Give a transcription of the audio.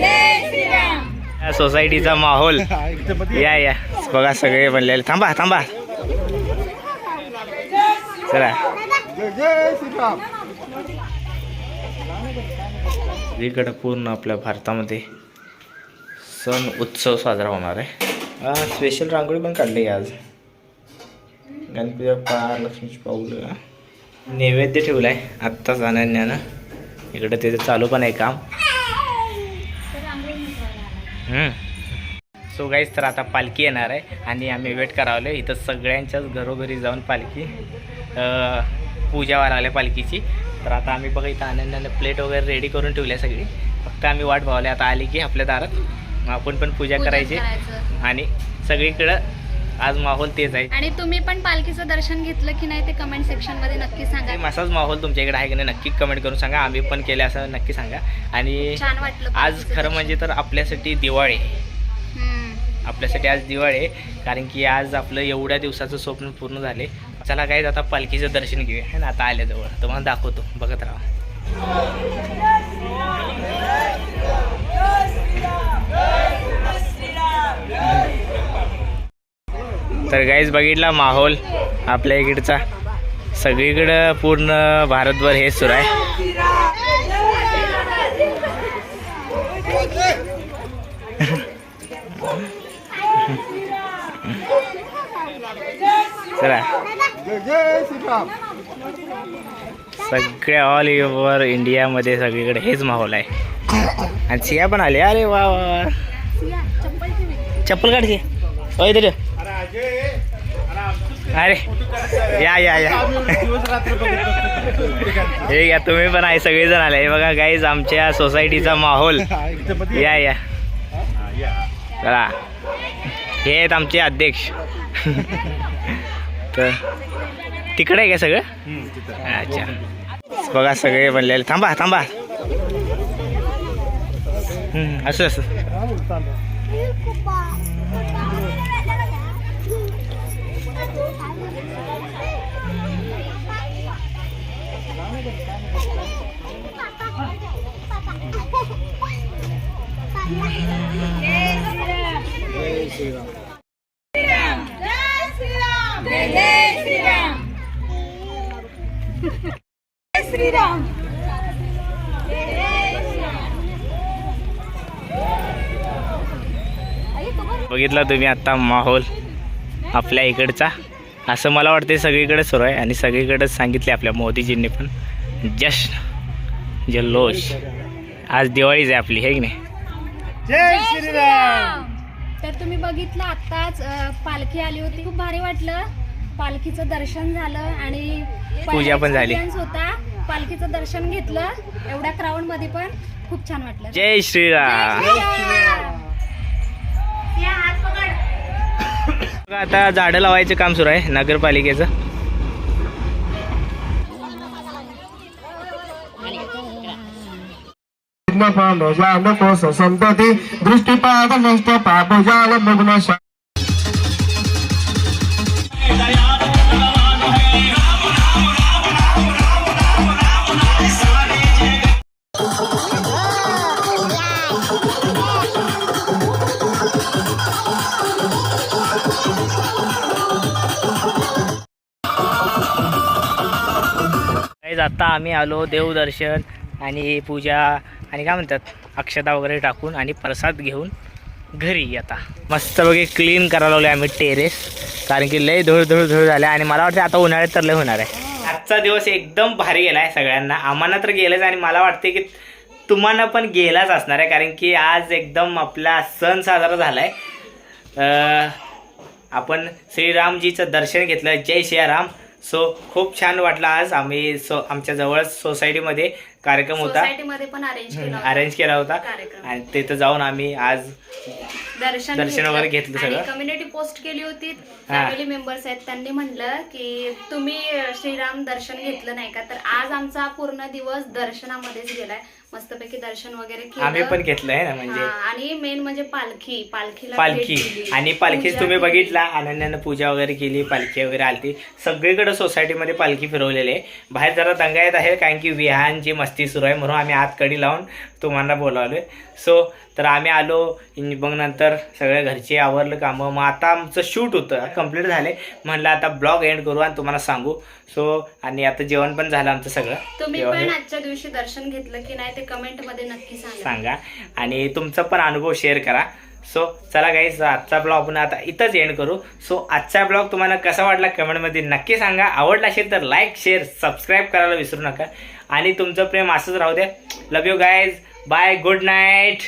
या सोसायटीचा माहोल. या या. बघा सगळे बनलेले. थांबा थांबा. चला. इकडं पूर्ण आपल्या भारतामध्ये सण उत्सव साजरा होणार आहे. आज स्पेशल रांगोळी पण काढली आज. गणपती बाप्पा लक्ष्मीची पाऊल. नैवेद्य ठेवलं आहे आत्ताच अनन्यानं. इकडं त्याचं चालू पण आहे काम. सो गाईज तर आता पालखी येणार आहे आणि आम्ही वेट करावलं इथं सगळ्यांच्याच घरोघरी जाऊन पालखी अं, पूजा व्हायला पालखीची. तर आता आम्ही बघा इथं आनंदाने प्लेट वगैरे रेडी करून ठेवली आहे सगळी. फक्त आम्ही वाट पावले आता आली की आपल्या दारात. मग आपण पण पूजा करायची. आणि सगळीकडं आज माहोल तेच आहे. आणि तुम्ही पण पालखीचं दर्शन घेतलं की नाही ते कमेंट सेक्शनमध्ये नक्की सांगा. असाच माहोल तुमच्या इकडे आहे की नाही नक्की कमेंट करून सांगा. आम्ही पण केले असं नक्की सांगा. आणि छान वाटलं आज खरं म्हणजे तर आपल्यासाठी दिवाळी. आपल्यासाठी आज दिवाळी आहे. कारण की आज आपलं एवढ्या दिवसाचं स्वप्न पूर्ण झाले. चला काय आता पालखीचं दर्शन घेऊया. ना? आता आल्याजवळ. तुम्हाला दाखवतो. बघत राहा. तर गाईज बघितला माहोल आपल्या इकडचा. सगळीकडं पूर्ण भारतभर हेच सुरू आहे. चला. सगळ्या ऑल ओव्हर इंडियामध्ये सगळीकडे हेच माहोल आहे. आणि सिया पण आले. अरे वा वा चप्पल काढते अरे या या या. हे घ्या तुम्ही पण आहे सगळेजण आले. हे बघा गाईज आमच्या सोसायटीचा माहोल. या या. चला. हे आहेत आमचे अध्यक्ष. तर तिकडे आहे का सगळं? अच्छा. बघा सगळे बनलेले. थांबा थांबा. असं असं. बघितला तुम्ही आता माहोल आपल्या इकडचा. असं मला वाटते सगळीकडे सुरू आहे आणि सगळीकडेच सांगितले आपल्या मोदीजींनी पण. जश्न जल्लोष. आज दिवाळीच आहे आपली हे की नाही? जय श्रीराम. तर तुम्ही बघितलं आत्ताच अं, पालखी आली होती. खूप भारी वाटलं. पालखीचं दर्शन झालं आणि पूजा पण झाली. experience होता. पालखीचं दर्शन घेतलं. एवढ्या क्राऊडमध्ये पण खूप छान वाटलं. जय श्रीराम. बघा, आता झाडं लावायचं काम सुरू आहे नगरपालिकेचं. कोश संतती दृष्टीपाद नष्ट पापजाल मग्न आता आम्ही आलो देवदर्शन आणि पूजा आणि काय म्हणतात अक्षता वगैरे टाकून आणि प्रसाद घेऊन घरी आता मस्त बघे क्लीन करायला लावले आम्ही टेरेस कारण की लय धूळ धूळ धूळ झाल्या आणि मला वाटतं आता उन्हाळ्यात तर लय होणार आहे. आजचा दिवस एकदम भारी गेला आहे सगळ्यांना. आम्हाला तर गेलंच आणि मला वाटते की तुम्हाला पण गेलाच असणार आहे. कारण की आज एकदम आपला सण साजरा झाला आहे आपण श्रीरामजीचं दर्शन घेतलं. जय श्रीराम. सो खूप छान वाटलं आज. आम्ही सो आमच्या जवळच सोसायटीमध्ये कार्यक्रम होता. सोसायटीमध्ये पण अरेंज केला होता. अरेंज केला होता. कार्यक्रम. आणि तिथं जाऊन आम्ही आज दर्शन दर्शन वगैरे घेतलं. सगळं. कम्युनिटी पोस्ट केली होती. फॅमिली मेंबर्स आहेत त्यांनी म्हणलं की तुम्ही श्रीराम दर्शन घेतलं नाही का? तर आज आमचा पूर्ण दिवस दर्शनामध्येच गेलाय. मस्तपैकी दर्शन वगैरे आम्ही पण घेतलं आहे ना म्हणजे आणि मेन म्हणजे पालखी. पालखीला पालखी. दिली. आणि पालखीच पूजा तुम्ही. बघितला अनन्यानं पूजा वगैरे केली पालखी वगैरे आलती. सगळीकडे सोसायटीमध्ये पालखी फिरवलेली आहे. बाहेर जरा दंगा येत आहे कारण की विहानची मस्ती सुरू आहे म्हणून आम्ही आत कडी लावून तुम्हाला बोलावलोय. सो तर आम्ही आलो मग नंतर सगळ्या घरचे आवरलं कामं. मग आता आमचं शूट होतं कंप्लीट झाले म्हणलं आता ब्लॉग एंड करू आणि तुम्हाला सांगू. सो आणि आता जेवण पण झालं आमचं सगळं. तुम्ही पण आजच्या दिवशी दर्शन घेतलं की नाही ते कमेंटमध्ये नक्की सांगा. सांगा. आणि तुमचा पण अनुभव शेअर करा. सो चला गाईज आजचा ब्लॉग आपण आता इथंच एंड करू. सो आजचा ब्लॉग तुम्हाला कसा वाटला कमेंटमध्ये नक्की सांगा. आवडला असेल तर लाईक शेअर सबस्क्राईब करायला विसरू नका. आणि तुमचं प्रेम असंच राहू द्या love you guys bye good night